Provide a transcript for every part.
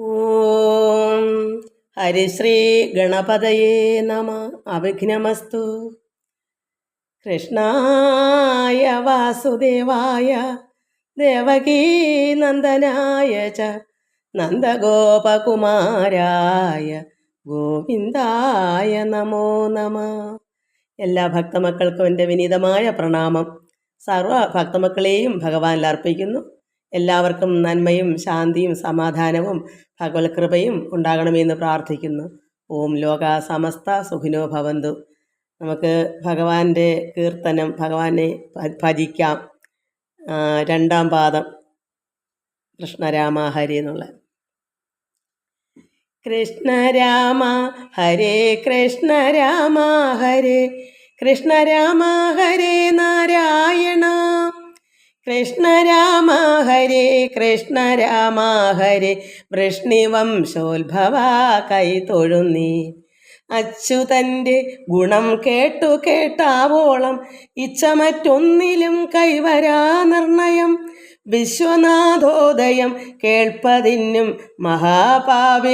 ഓം ഹരിശ്രീ ഗണപതയേ നമ. അവിഘ്നമസ്തു. കൃഷ്ണായ വാസുദേവായ ദേവകീ നന്ദനായ ച നന്ദഗോപകുമാരായ ഗോവിന്ദായ നമോ നമ. എല്ലാ ഭക്തമക്കൾക്കും എന്റെ വിനീതമായ പ്രണാമം. സർവ ഭക്തമക്കളെയും ഭഗവാനിൽ അർപ്പിക്കുന്നു. എല്ലാവർക്കും നന്മയും ശാന്തിയും സമാധാനവും ഭഗവത് കൃപയും ഉണ്ടാകണമെന്ന് പ്രാർത്ഥിക്കുന്നു. ഓം ലോക സമസ്ത സുഖിനോ ഭവന്തു. നമുക്ക് ഭഗവാന്റെ കീർത്തനം ഭഗവാനെ ഭജിക്കാം. രണ്ടാം പാദം. കൃഷ്ണരാമ ഹരി എന്നുള്ള. കൃഷ്ണരാമ ഹരേ കൃഷ്ണരാമ ഹരേ. കൃഷ്ണരാമ ഹരേ നാരായണ. കൃഷ്ണ രാമ ഹരേ കൃഷ്ണ രാമ ഹരേ. വൃഷ്ണിവംശോത്ഭവ കൈ തൊഴുന്നീ. അച്യുതന്റെ ഗുണം കേട്ടു കേട്ടാവോളം ഇച്ഛ മറ്റൊന്നിലും കൈവരാ നിർണയം. വിശ്വനാഥോദയം കേൾപ്പതിനും മഹാപാപികൾക്കെത്തുമോ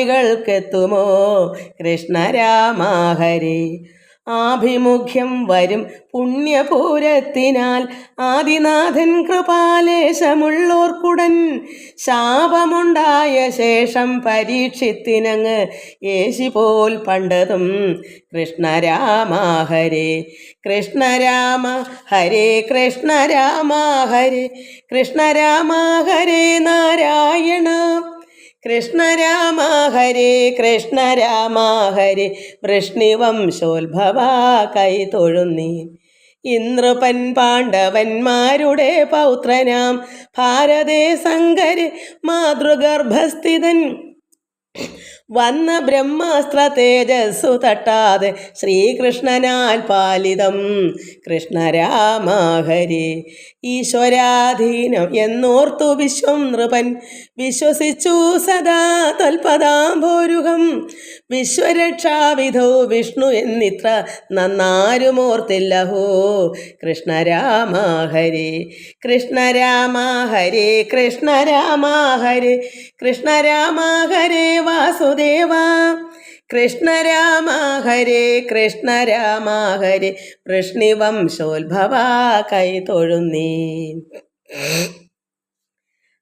കൃഷ്ണ രാമ ഹരേ. ആഭിമുഖ്യം വരും പുണ്യപൂരത്തിനാൽ. ആദിനാഥൻ കൃപാലേശമുള്ളോർക്കുടൻ ശാപമുണ്ടായ ശേഷം പരീക്ഷത്തിനങ്ങ് യേശി പോൽ പണ്ടതും. കൃഷ്ണരാമ ഹരേ കൃഷ്ണരാമ ഹരേ കൃഷ്ണരാമ ഹരേ കൃഷ്ണരാമ ഹരേ നാരായണ. കൃഷ്ണ രാമ ഹരേ കൃഷ്ണ രാമ ഹരേ. വൃഷ്ണിവംശോത്ഭവ കൈ തൊഴുന്നീ. ഇന്ദ്രപൻ പാണ്ഡവന്മാരുടെ പൗത്രനാം. ഭാരതേ സങ്കര് മാതൃഗർഭസ്ഥിതൻ. വന്ന ബ്രഹ്മാസ്ത്ര തേജസ്സു തട്ടാതെ ശ്രീകൃഷ്ണനാൽ പാലിതം. കൃഷ്ണരാമാഹരി ഈശ്വരാധീനം എന്നോർത്തു വിശ്വം നൃപൻ വിശ്വസിച്ചു സദാ തൽപദാംഭോരുഹം വിശ്വരക്ഷാവിധോ വിഷ്ണു എന്നിത്ര നന്നാരുമോർത്തില്ലഹോ കൃഷ്ണരാമ കൃഷ്ണരാമാഹരി കൃഷ്ണരാമ ഹരേ കൃഷ്ണരാമ ഹരേ കൃഷ്ണരാമ ഹരേ വാസുദേവ. കൃഷ്ണരാമ ഹരേ കൃഷ്ണരാമ ഹരേ. വൃഷ്ണിവംശോത്ഭവ കൈ തൊഴുന്നേ.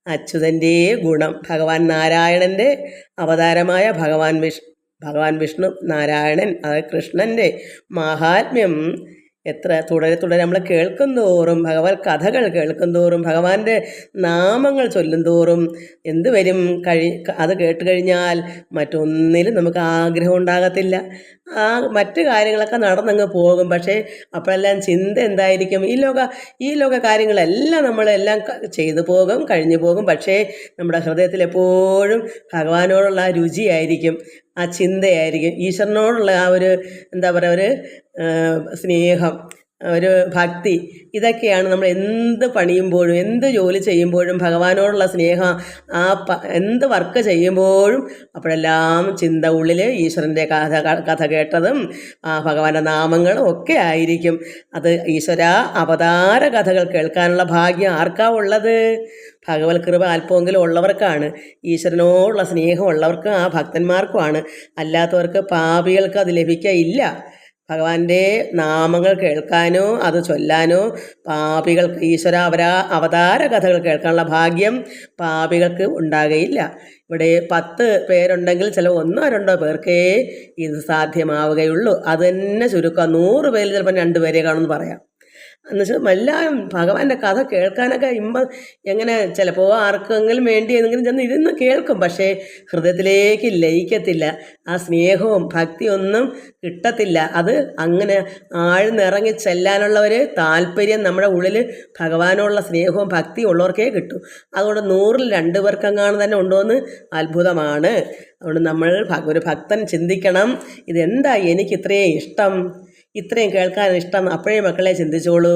അച്യുതന്റെ ഗുണം ഭഗവാൻ നാരായണന്റെ അവതാരമായ ഭഗവാൻ വിഷ്ണു ഭഗവാൻ വിഷ്ണു നാരായണൻ അത് കൃഷ്ണന്റെ മാഹാത്മ്യം എത്ര തുടരെ തുടരെ നമ്മൾ കേൾക്കും തോറും ഭഗവത് കഥകൾ കേൾക്കും തോറും ഭഗവാന്റെ നാമങ്ങൾ ചൊല്ലും തോറും എന്ത് വരും? കഴി അത് കേട്ട് കഴിഞ്ഞാൽ മറ്റൊന്നിലും നമുക്ക് ആഗ്രഹം ഉണ്ടാകത്തില്ല. ആ മറ്റു കാര്യങ്ങളൊക്കെ നടന്നങ്ങ് പോകും. പക്ഷേ അപ്പോഴെല്ലാം ചിന്ത എന്തായിരിക്കും? ഈ ലോക ഈ ലോക കാര്യങ്ങളെല്ലാം നമ്മളെല്ലാം ചെയ്തു പോകും കഴിഞ്ഞു പോകും. പക്ഷേ നമ്മുടെ ഹൃദയത്തിൽ എപ്പോഴും ഭഗവാനോടുള്ള ആ രുചിയായിരിക്കും. ആ ചിന്തയായിരിക്കും. ഈശ്വരനോടുള്ള ആ ഒരു എന്താ പറയുക ഒരു സ്നേഹം. ഒരു ഭക്തി. ഇതൊക്കെയാണ് നമ്മൾ എന്ത് പണിയുമ്പോഴും എന്ത് ജോലി ചെയ്യുമ്പോഴും ഭഗവാനോടുള്ള സ്നേഹം ആ എന്ത് വർക്ക് ചെയ്യുമ്പോഴും അപ്പോഴെല്ലാം ചിന്ത ഉള്ളിൽ ഈശ്വരന്റെ കഥ കഥ കേട്ടതും ആ ഭഗവാന്റെ നാമങ്ങളും ഒക്കെ ആയിരിക്കും. അത് ഈശ്വര അവതാര കഥകൾ കേൾക്കാനുള്ള ഭാഗ്യം ആർക്കാ ഉള്ളത്? ഭഗവത് കൃപ അല്പമെങ്കിലും ഉള്ളവർക്കാണ്. ഈശ്വരനോടുള്ള സ്നേഹം ഉള്ളവർക്കും ആ ഭക്തന്മാർക്കുമാണ് അല്ലാത്തവർക്ക് പാപികൾക്ക് അത് ലഭിക്കയില്ല. ഭഗവാന്റെ നാമങ്ങൾ കേൾക്കാനോ അത് ചൊല്ലാനോ പാപികൾക്ക് ഈശ്വര അവരാ അവതാര കഥകൾ കേൾക്കാനുള്ള ഭാഗ്യം പാപികൾക്ക് ഉണ്ടാകുകയില്ല ഇവിടെ പത്ത് പേരുണ്ടെങ്കിൽ ചില ഒന്നോ രണ്ടോ പേർക്കേ ഇത് സാധ്യമാവുകയുള്ളൂ. അത് തന്നെ ചുരുക്കം. നൂറ് പേരിൽ ചിലപ്പോൾ രണ്ട് പേരെ കാണുമെന്ന് പറയാം. എന്നുവെച്ചാൽ എല്ലാവരും ഭഗവാന്റെ കഥ കേൾക്കാനൊക്കെ ഇമ്പ എങ്ങനെ ചിലപ്പോൾ ആർക്കെങ്കിലും വേണ്ടി എന്തെങ്കിലും ചെന്ന് ഇരുന്ന് കേൾക്കും. പക്ഷേ ഹൃദയത്തിലേക്ക് ലയിക്കത്തില്ല. ആ സ്നേഹവും ഭക്തിയൊന്നും കിട്ടത്തില്ല. അത് അങ്ങനെ ആഴ്ന്നിറങ്ങി ചെല്ലാനുള്ള ഒരു താല്പര്യം നമ്മുടെ ഉള്ളിൽ ഭഗവാനോടുള്ള സ്നേഹവും ഭക്തി ഉള്ളവർക്കേ കിട്ടും. അതുകൊണ്ട് നൂറിൽ രണ്ട് പേർക്കെങ്ങാണ് തന്നെ ഉണ്ടോയെന്ന് അത്ഭുതമാണ്. അതുകൊണ്ട് നമ്മൾ ഒരു ഭക്തൻ ചിന്തിക്കണം. ഇതെന്താ എനിക്ക് ഇത്രയും ഇഷ്ടം? ഇത്രയും കേൾക്കാൻ ഇഷ്ടം അപ്പോഴേ മക്കളെ ചിന്തിച്ചോളൂ.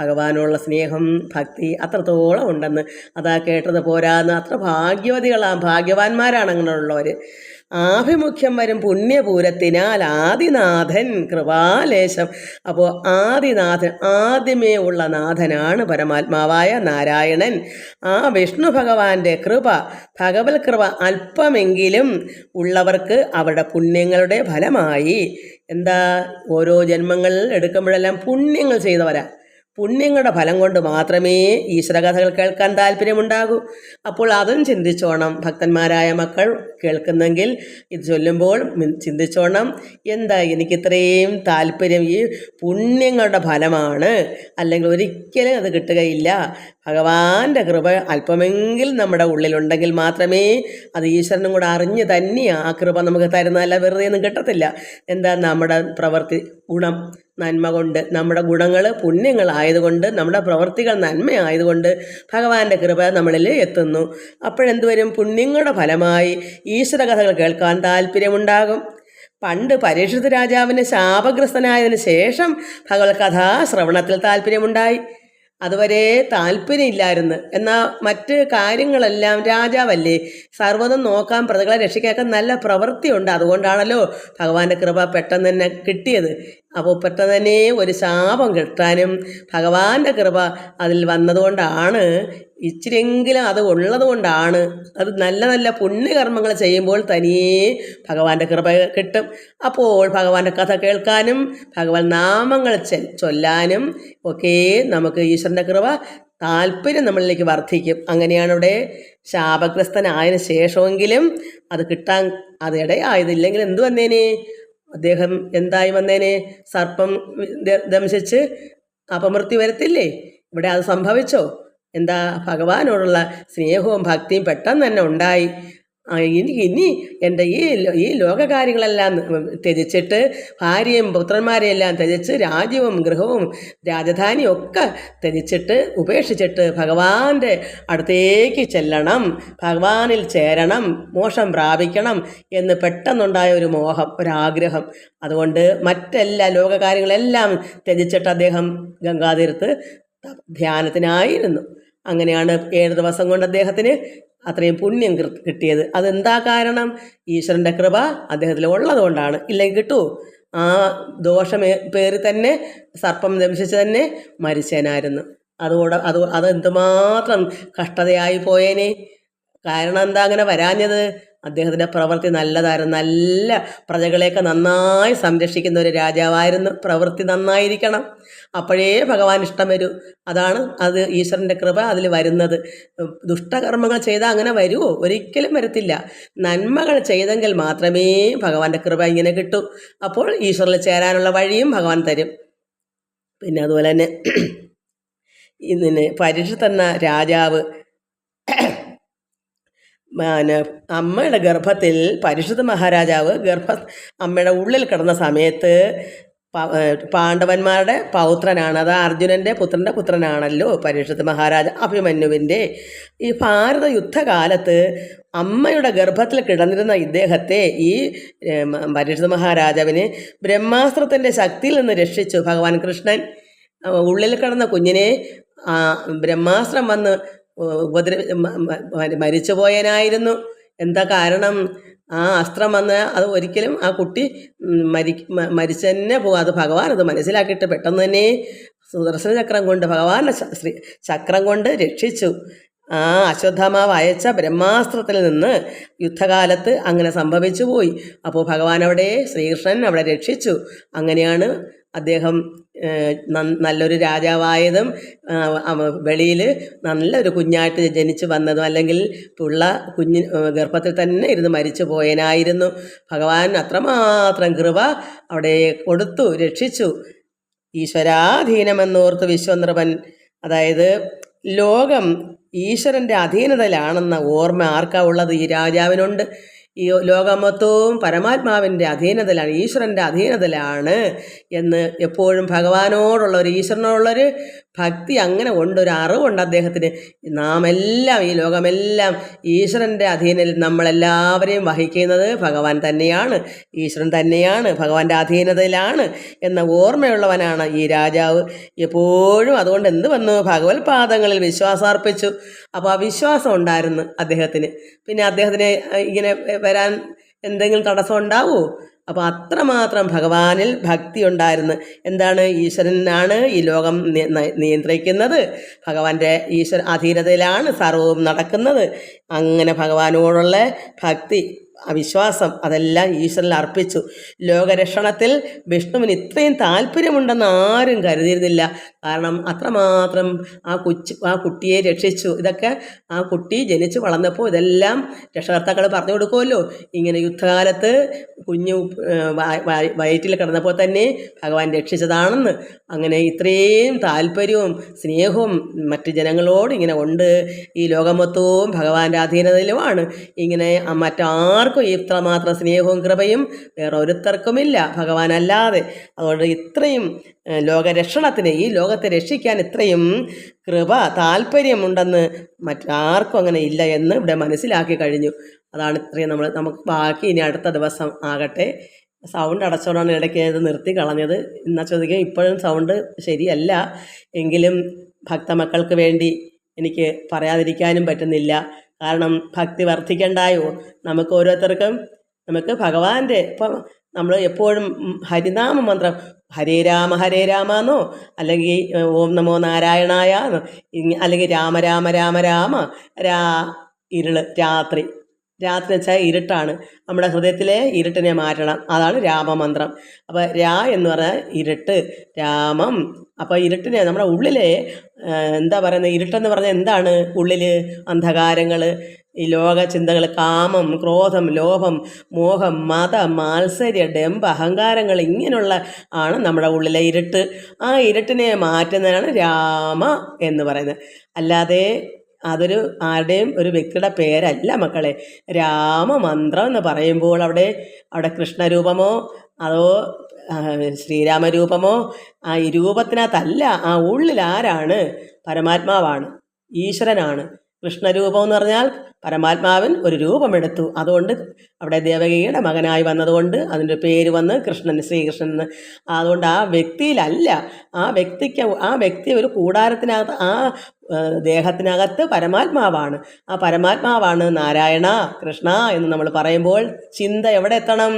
ഭഗവാനുള്ള സ്നേഹം ഭക്തി അത്രത്തോളം ഉണ്ടെന്ന്. അതാ കേട്ടത് പോരാന്ന് അത്ര ഭാഗ്യവതികളാണ് ഭാഗ്യവാന്മാരാണ് അങ്ങനെയുള്ളവർ ആഭിമുഖ്യം വരും പുണ്യപൂരത്തിനാൽ ആദിനാഥൻ കൃപാലേശം. അപ്പോൾ ആദിനാഥൻ ആദ്യമേ ഉള്ള നാഥനാണ് പരമാത്മാവായ നാരായണൻ. ആ വിഷ്ണു ഭഗവാന്റെ കൃപ ഭഗവത് കൃപ അല്പമെങ്കിലും ഉള്ളവർക്ക് അവരുടെ പുണ്യങ്ങളുടെ ഫലമായി. എന്താ? ഓരോ ജന്മങ്ങളിൽ എടുക്കുമ്പോഴെല്ലാം പുണ്യങ്ങൾ ചെയ്തവരാ. പുണ്യങ്ങളുടെ ഫലം കൊണ്ട് മാത്രമേ ഈശ്വരകഥകൾ കേൾക്കാൻ താല്പര്യമുണ്ടാകൂ. അപ്പോൾ അതും ചിന്തിച്ചോണം. ഭക്തന്മാരായ മക്കൾ കേൾക്കുന്നെങ്കിൽ ഇത് ചൊല്ലുമ്പോൾ ചിന്തിച്ചോണം. എന്താ എനിക്കിത്രയും താല്പര്യം? ഈ പുണ്യങ്ങളുടെ ഫലമാണ്. അല്ലെങ്കിൽ ഒരിക്കലും അത് കിട്ടുകയില്ല. ഭഗവാന്റെ കൃപ അല്പമെങ്കിലും നമ്മുടെ ഉള്ളിലുണ്ടെങ്കിൽ മാത്രമേ അത് ഈശ്വരനും കൂടെ അറിഞ്ഞ് തന്നെയാണ് ആ കൃപ നമുക്ക് തരുന്നതല്ല വെറുതെ ഒന്നും കിട്ടത്തില്ല. എന്താ നമ്മുടെ പ്രവൃത്തി ഗുണം നന്മ കൊണ്ട് നമ്മുടെ ഗുണങ്ങൾ പുണ്യങ്ങളായതുകൊണ്ട് നമ്മുടെ പ്രവൃത്തികൾ നന്മയായതുകൊണ്ട് ഭഗവാന്റെ കൃപ നമ്മളിൽ എത്തുന്നു. അപ്പോഴെന്തുവരും? പുണ്യങ്ങളുടെ ഫലമായി ഈശ്വര കഥകൾ കേൾക്കാൻ താല്പര്യമുണ്ടാകും. പണ്ട് പരീക്ഷിത രാജാവിന് ശാപഗ്രസ്തനായതിനു ശേഷം ഭഗവത് കഥാ ശ്രവണത്തിൽ താല്പര്യമുണ്ടായി. അതുവരെ താല്പര്യമില്ലായിരുന്നു. എന്നാൽ മറ്റ് കാര്യങ്ങളെല്ലാം രാജാവല്ലേ സർവതും നോക്കാൻ പ്രതികളെ രക്ഷിക്കാനൊക്കെ നല്ല പ്രവൃത്തിയുണ്ട്. അതുകൊണ്ടാണല്ലോ ഭഗവാന്റെ കൃപ പെട്ടെന്ന് തന്നെ കിട്ടിയത്. അപ്പോൾ പെട്ടെന്ന് തന്നെ ഒരു ശാപം കിട്ടാനും ഭഗവാന്റെ കൃപ അതിൽ വന്നതുകൊണ്ടാണ്. ഇച്ചിരിയെങ്കിലും അത് ഉള്ളതുകൊണ്ടാണ്. അത് നല്ല നല്ല പുണ്യകർമ്മങ്ങൾ ചെയ്യുമ്പോൾ തനിയേ ഭഗവാന്റെ കൃപ കിട്ടും. അപ്പോൾ ഭഗവാന്റെ കഥ കേൾക്കാനും ഭഗവാൻ നാമങ്ങൾ ചൊല്ലാനും ഒക്കെ നമുക്ക് ഈശ്വരന്റെ കൃപ താല്പര്യം നമ്മളിലേക്ക് വർദ്ധിക്കും. അങ്ങനെയാണ് ഇവിടെ ശാപഗ്രസ്തനായതിനു ശേഷമെങ്കിലും അത് കിട്ടാൻ അത് ഇടയായതില്ലെങ്കിൽ എന്തു വന്നേനെ? അദ്ദേഹം എന്തായി വന്നേനെ? സർപ്പം ദംശിച്ച് അപമൃത്യു വരത്തില്ലേ? ഇവിടെ അത് സംഭവിച്ചോ? എന്താ ഭഗവാനോടുള്ള സ്നേഹവും ഭക്തിയും പെട്ടെന്ന് തന്നെ ഉണ്ടായി. ഇനി ഇനി എന്റെ ഈ ഈ ലോകകാര്യങ്ങളെല്ലാം ത്യജിച്ചിട്ട് ഭാര്യയും പുത്രന്മാരെയും എല്ലാം ത്യജിച്ച് രാജ്യവും ഗൃഹവും രാജധാനിയും ഒക്കെ ത്യജിച്ചിട്ട് ഉപേക്ഷിച്ചിട്ട് ഭഗവാന്റെ അടുത്തേക്ക് ചെല്ലണം ഭഗവാനിൽ ചേരണം മോക്ഷം പ്രാപിക്കണം എന്ന് പെട്ടെന്നുണ്ടായ ഒരു മോഹം ഒരാഗ്രഹം. അതുകൊണ്ട് മറ്റെല്ലാ ലോകകാര്യങ്ങളെല്ലാം ത്യജിച്ചിട്ട് അദ്ദേഹം ഗംഗാതീരത്ത് ധ്യാനത്തിനായിരുന്നു. അങ്ങനെയാണ് ഏഴ് ദിവസം കൊണ്ട് അദ്ദേഹത്തിന് അത്രയും പുണ്യം കിട്ടിയത്. അതെന്താ കാരണം? ഈശ്വരന്റെ കൃപ അദ്ദേഹത്തിൽ ഉള്ളതുകൊണ്ടാണ്. ഇല്ലെങ്കിൽ കിട്ടൂ. ആ ദോഷം പേര് തന്നെ സർപ്പം ദംശിച്ച് തന്നെ മരിച്ചേനായിരുന്നു. അതുകൂടെ അത് അത് എന്തുമാത്രം കഷ്ടതയായി പോയേനെ. കാരണം എന്താ അങ്ങനെ വരാഞ്ഞത്? അദ്ദേഹത്തിന്റെ പ്രവൃത്തി നല്ലതായിരുന്നു. നല്ല പ്രജകളെയൊക്കെ നന്നായി സംരക്ഷിക്കുന്ന ഒരു രാജാവായിരുന്നു. പ്രവൃത്തി നന്നായിരിക്കണം. അപ്പോഴേ ഭഗവാൻ ഇഷ്ടം വരൂ. അതാണ് അത് ഈശ്വരന്റെ കൃപ അതിൽ വരുന്നത്. ദുഷ്ടകർമ്മങ്ങൾ ചെയ്താൽ അങ്ങനെ വരുമോ ഒരിക്കലും വരത്തില്ല. നന്മകൾ ചെയ്തെങ്കിൽ മാത്രമേ ഭഗവാന്റെ കൃപ ഇങ്ങനെ കിട്ടൂ. അപ്പോൾ ഈശ്വരനിൽ ചേരാനുള്ള വഴിയും ഭഗവാൻ തരും. പിന്നെ അതുപോലെ തന്നെ ഇന്നിന് പരീക്ഷ തന്ന രാജാവ് പിന്നെ അമ്മയുടെ ഗർഭത്തിൽ പരിശുദ്ധ മഹാരാജാവ് ഗർഭ അമ്മയുടെ ഉള്ളിൽ കിടന്ന സമയത്ത് പാണ്ഡവന്മാരുടെ പൗത്രനാണ്. അത് അർജുനന്റെ പുത്രന്റെ പുത്രനാണല്ലോ പരീക്ഷത്ത് മഹാരാജ അഭിമന്യുവിന്റെ ഈ ഭാരത യുദ്ധകാലത്ത് അമ്മയുടെ ഗർഭത്തിൽ കിടന്നിരുന്ന ഇദ്ദേഹത്തെ ഈ പരിഷത്ത് മഹാരാജാവിന് ബ്രഹ്മാസ്ത്രത്തിന്റെ ശക്തിയിൽ നിന്ന് രക്ഷിച്ചു. ഭഗവാൻ കൃഷ്ണൻ ഉള്ളിൽ കിടന്ന കുഞ്ഞിനെ ബ്രഹ്മാസ്ത്രം വന്ന് ഉപദ്ര മരിച്ചു പോയനായിരുന്നു എന്താ കാരണം? ആ അസ്ത്രം വന്ന് അത് ഒരിക്കലും ആ കുട്ടി മരി മരിച്ച തന്നെ പോകും അത് ഭഗവാൻ അത് മനസ്സിലാക്കിയിട്ട് പെട്ടെന്ന് തന്നെ സുദർശന ചക്രം കൊണ്ട് ഭഗവാന്റെ ശ്രീ ചക്രം കൊണ്ട് രക്ഷിച്ചു. ആ അശ്വത്ഥമാവ് അയച്ച ബ്രഹ്മാസ്ത്രത്തിൽ നിന്ന് യുദ്ധകാലത്ത് അങ്ങനെ സംഭവിച്ചു പോയി അപ്പോൾ ഭഗവാൻ അവിടെ ശ്രീകൃഷ്ണൻ അവിടെ രക്ഷിച്ചു. അങ്ങനെയാണ് അദ്ദേഹം നല്ലൊരു രാജാവായതും വെളിയിൽ നല്ലൊരു കുഞ്ഞായിട്ട് ജനിച്ചു വന്നതും അല്ലെങ്കിൽ പിള്ള കുഞ്ഞ് ഗർഭത്തിൽ തന്നെ ഇരുന്ന് മരിച്ചു പോയനായിരുന്നു. ഭഗവാൻ അത്രമാത്രം കൃപ അവിടെ കൊടുത്തു രക്ഷിച്ചു. ഈശ്വരാധീനമെന്നോർത്ത് വിശ്വനൃപൻ അതായത് ലോകം ഈശ്വരന്റെ അധീനതയിലാണെന്ന ഓർമ്മ ആർക്കാ ഉള്ളത്? ഈ രാജാവിനുണ്ട്. ഈ ലോകമൊത്തവും പരമാത്മാവിന്റെ അധീനതയിലാണ് ഈശ്വരന്റെ അധീനതയിലാണ് എന്ന് എപ്പോഴും ഭഗവാനോടുള്ള ഒരു ഈശ്വരനോടുള്ളൊരു ഭക്തി അങ്ങനെ ഉണ്ട് ഒരു അറിവുണ്ട് അദ്ദേഹത്തിന്. നാം എല്ലാം ഈ ലോകമെല്ലാം ഈശ്വരന്റെ അധീനയിൽ നമ്മളെല്ലാവരെയും വഹിക്കുന്നത് ഭഗവാൻ തന്നെയാണ്. ഈശ്വരൻ തന്നെയാണ് ഭഗവാന്റെ അധീനതയിലാണ് എന്ന ഓർമ്മയുള്ളവനാണ് ഈ രാജാവ്. എപ്പോഴും അതുകൊണ്ട് എന്ത് വന്നു? ഭഗവത് പാദങ്ങളിൽ വിശ്വാസാർപ്പിച്ചു. അപ്പോൾ ആ വിശ്വാസം ഉണ്ടായിരുന്നു അദ്ദേഹത്തിന്. പിന്നെ അദ്ദേഹത്തിന് ഇങ്ങനെ വരാൻ എന്തെങ്കിലും തടസ്സം ഉണ്ടാവുമോ? അപ്പോൾ അത്രമാത്രം ഭഗവാനിൽ ഭക്തി ഉണ്ടായിരുന്നു. എന്താണ്? ഈശ്വരനാണ് ഈ ലോകം നിയന്ത്രിക്കുന്നത്. ഭഗവാന്റെ ഈശ്വര അധീനതയിലാണ് സർവവും നടക്കുന്നത്. അങ്ങനെ ഭഗവാനോടുള്ള ഭക്തി അവിശ്വാസം അതെല്ലാം ഈശ്വരനിൽ അർപ്പിച്ചു. ലോകരക്ഷണത്തിൽ വിഷ്ണുവിന് ഇത്രയും താല്പര്യമുണ്ടെന്ന് ആരും കരുതിയിരുന്നില്ല. കാരണം അത്രമാത്രം ആ കൊച്ചു ആ കുട്ടിയെ രക്ഷിച്ചു. ഇതൊക്കെ ആ കുട്ടി ജനിച്ചു വളർന്നപ്പോൾ ഇതെല്ലാം രക്ഷകർത്താക്കൾ പറഞ്ഞു കൊടുക്കുമല്ലോ. ഇങ്ങനെ യുദ്ധകാലത്ത് കുഞ്ഞു വയറ്റിൽ കിടന്നപ്പോൾ തന്നെ ഭഗവാൻ രക്ഷിച്ചതാണെന്ന്. അങ്ങനെ ഇത്രയും താല്പര്യവും സ്നേഹവും മറ്റ് ജനങ്ങളോട് ഇങ്ങനെ ഉണ്ട്. ഈ ലോകമൊത്തവും ഭഗവാന്റെ അധീനതയിലുമാണ്. ഇങ്ങനെ മറ്റാർക്കും ഇത്രമാത്രം സ്നേഹവും കൃപയും വേറെ ഒരുത്തർക്കുമില്ല. ഭഗവാനല്ലാതെ. അതുകൊണ്ട് ഇത്രയും ലോകരക്ഷണത്തിന് ഈ ലോകത്തെ രക്ഷിക്കാൻ ഇത്രയും കൃപ താല്പര്യമുണ്ടെന്ന് മറ്റാർക്കും അങ്ങനെ ഇല്ല എന്ന് ഇവിടെ മനസ്സിലാക്കി കഴിഞ്ഞു. അതാണ് ഇത്രയും നമ്മൾ നമുക്ക് ബാക്കി ഇനി അടുത്ത ദിവസം ആകട്ടെ. സൗണ്ട് അടച്ചോണ്ടാണ് ഇടയ്ക്ക് ഇത് നിർത്തി കളഞ്ഞത്. എന്നാ ചോദിക്കുക ഇപ്പോഴും സൗണ്ട് ശരിയല്ല. എങ്കിലും ഭക്തമക്കൾക്ക് വേണ്ടി എനിക്ക് പറയാതിരിക്കാനും പറ്റുന്നില്ല. കാരണം ഭക്തി വർദ്ധിക്കണ്ടായോ? നമുക്ക് ഓരോരുത്തർക്കും നമുക്ക് ഭഗവാന്റെ ഇപ്പം നമ്മൾ എപ്പോഴും ഹരിനാമ മന്ത്രം ഹരേ രാമ ഹരേ രാമ എന്നോ? അല്ലെങ്കിൽ ഓം നമോ നാരായണായ അല്ലെങ്കിൽ രാമ രാമ രാമ രാമ രാ ഇരുൾ രാത്രി. രാത്രി വെച്ചാൽ ഇരുട്ടാണ്. നമ്മുടെ ഹൃദയത്തിലെ ഇരുട്ടിനെ മാറ്റണം. അതാണ് രാമമന്ത്രം. അപ്പോൾ രാ എന്ന് പറഞ്ഞാൽ ഇരുട്ട് രാമം. അപ്പോൾ ഇരുട്ടിനെ നമ്മുടെ ഉള്ളിലെ എന്താ പറയുന്നത്? ഇരുട്ടെന്ന് പറഞ്ഞാൽ എന്താണ് ഉള്ളിൽ അന്ധകാരങ്ങൾ ഈ ലോക ചിന്തകൾ കാമം ക്രോധം ലോഭം മോഹം മത മാത്സര്യ ഡെമ്പ് അഹങ്കാരങ്ങൾ ഇങ്ങനെയുള്ള ആണ് നമ്മുടെ ഉള്ളിലെ ഇരുട്ട്. ആ ഇരുട്ടിനെ മാറ്റുന്നതാണ് രാമ എന്ന് പറയുന്നത്. അല്ലാതെ അതൊരു ആരുടെയും ഒരു വ്യക്തിയുടെ പേരല്ല മക്കളെ. രാമമന്ത്രം എന്ന് പറയുമ്പോൾ അവിടെ അവിടെ കൃഷ്ണരൂപമോ അതോ ശ്രീരാമരൂപമോ ആ രൂപത്തിനകത്തല്ല ആ ഉള്ളിൽ ആരാണ്? പരമാത്മാവാണ് ഈശ്വരനാണ്. കൃഷ്ണരൂപം എന്ന് പറഞ്ഞാൽ പരമാത്മാവൻ ഒരു രൂപമെടുത്തു. അതുകൊണ്ട് അവിടെ ദേവകിയുടെ മകനായി വന്നതുകൊണ്ട് അതിന്റെ പേര് വന്ന് കൃഷ്ണൻ ശ്രീകൃഷ്ണൻ എന്ന്. അതുകൊണ്ട് ആ വ്യക്തിയിലല്ല ആ വ്യക്തിക്ക് ആ വ്യക്തി ഒരു കൂടാരത്തിനകത്ത് ആ ദേഹത്തിനകത്ത് പരമാത്മാവാണ്. ആ പരമാത്മാവാണ് നാരായണ കൃഷ്ണ എന്ന് നമ്മൾ പറയുമ്പോൾ ചിന്ത എവിടെ എത്തണം?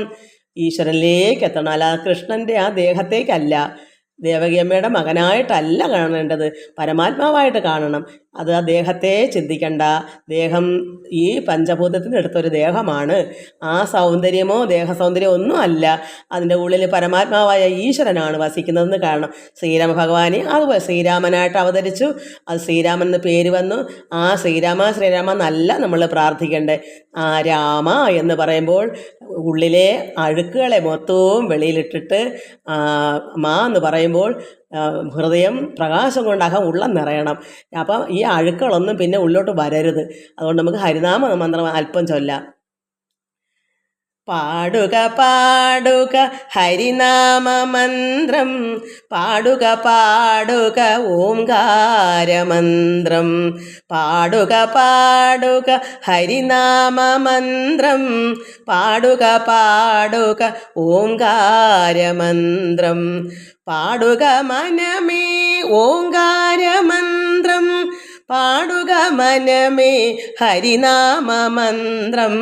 ഈശ്വരനിലേക്ക് എത്തണം. അല്ലാതെ കൃഷ്ണന്റെ ആ ദേഹത്തേക്കല്ല. ദേവകിയമ്മയുടെ മകനായിട്ടല്ല കാണേണ്ടത്. പരമാത്മാവായിട്ട് കാണണം. അത് ആ ദേഹത്തെ ചിന്തിക്കണ്ട. ദേഹം ഈ പഞ്ചഭൂതത്തിന്റെ അടുത്തൊരു ദേഹമാണ്. ആ സൗന്ദര്യമോ ദേഹ സൗന്ദര്യമോ ഒന്നും അല്ല. അതിന്റെ ഉള്ളിൽ പരമാത്മാവായ ഈശ്വരനാണ് വസിക്കുന്നതെന്ന് കാരണം ശ്രീരാമ ഭഗവാനെ അത് ശ്രീരാമനായിട്ട് അവതരിച്ചു. അത് ശ്രീരാമൻ എന്ന് പേര് വന്നു. ആ ശ്രീരാമ ശ്രീരാമ എന്നല്ല നമ്മൾ പ്രാർത്ഥിക്കേണ്ടത് ആ രാമ എന്ന് പറയുമ്പോൾ ഉള്ളിലെ അഴുക്കുകളെ മൊത്തവും വെളിയിലിട്ടിട്ട് മാ എന്ന് പറയുമ്പോൾ ഹൃദയം പ്രകാശം കൊണ്ടാകാൻ ഉള്ളം നിറയണം. അപ്പം ഈ അഴുക്കുകളൊന്നും പിന്നെ ഉള്ളിലോട്ട് വരരുത്. അതുകൊണ്ട് നമുക്ക് ഹരിനാമ മന്ത്രം അല്പം ചൊല്ലാം. പാടുക പാടുക ഹരിനാമമന്ത്രം പാടുക പാടുക ഓംകാരമന്ത്രം പാടുക പാടുക ഹരിനാമമന്ത്രം പാടുക പാടുക ഓംകാരമന്ത്രം പാടുക മനമേ ഓംകാരമന്ത്രം പാടുക മനമേ ഹരിനാമമന്ത്രം.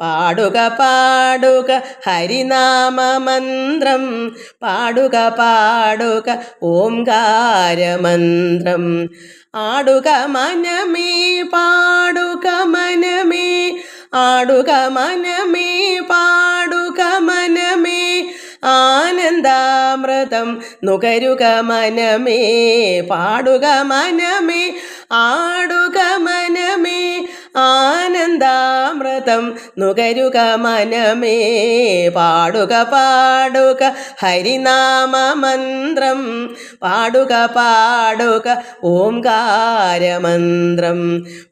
പാടുക പാടുക ഹരിനാമമന്ത്രം. പാടുക പാടുക ഓംകാരമന്ത്രം. ആടുക മനമേ പാടുക മനമേ. ആടുക മനമേ പാടുക മനമേ. ആനന്ദാമൃതം നുകരുക മനമേ. പാടുക മനമേ ആടുക മനമേ ആനന്ദാമൃതം നുകരുക മനമേ പാടുക പാടുക ഹരിനാമ മന്ത്രം പാടുക പാടുക ഓംകാരമന്ത്രം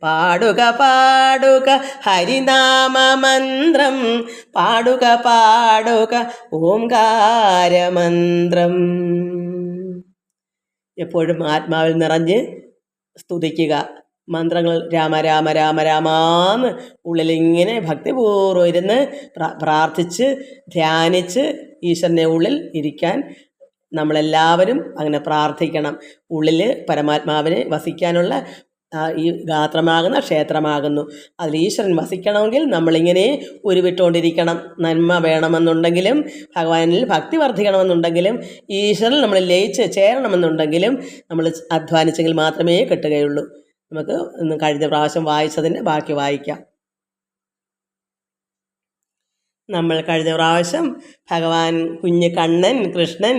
പാടുക പാടുക ഹരിനാമ മന്ത്രം പാടുക പാടുക ഓംകാരമന്ത്രം എപ്പോഴും ആത്മാവിൽ നിറഞ്ഞ് സ്തുതിക്കുക. മന്ത്രങ്ങൾ രാമ രാമ രാമ രാമാന്ന് ഉള്ളിലിങ്ങനെ ഭക്തിപൂർവം ഇരുന്ന് പ്ര- പ്രാർത്ഥിച്ച് ധ്യാനിച്ച് ഈശ്വരനെ ഉള്ളിൽ ഇരിക്കാൻ നമ്മളെല്ലാവരും അങ്ങനെ പ്രാർത്ഥിക്കണം. ഉള്ളിൽ പരമാത്മാവിനെ വസിക്കാനുള്ള ഈ ഗാത്രമാകുന്ന ക്ഷേത്രമാകുന്നു. അതിൽ ഈശ്വരൻ വസിക്കണമെങ്കിൽ നമ്മളിങ്ങനെ ഉരുവിട്ടുകൊണ്ടിരിക്കണം. നന്മ വേണമെന്നുണ്ടെങ്കിലും ഭഗവാനിൽ ഭക്തി വർദ്ധിക്കണമെന്നുണ്ടെങ്കിലും ഈശ്വരൻ നമ്മൾ ലയിച്ച് ചേരണമെന്നുണ്ടെങ്കിലും നമ്മൾ അധ്വാനിച്ചെങ്കിൽ മാത്രമേ കിട്ടുകയുള്ളൂ. നമുക്ക് ഇന്ന് കഴിഞ്ഞ പ്രാവശ്യം വായിച്ചതിന്റെ ബാക്കി വായിക്കാം. നമ്മൾ കഴിഞ്ഞ പ്രാവശ്യം ഭഗവാൻ കുഞ്ഞ് കണ്ണൻ കൃഷ്ണൻ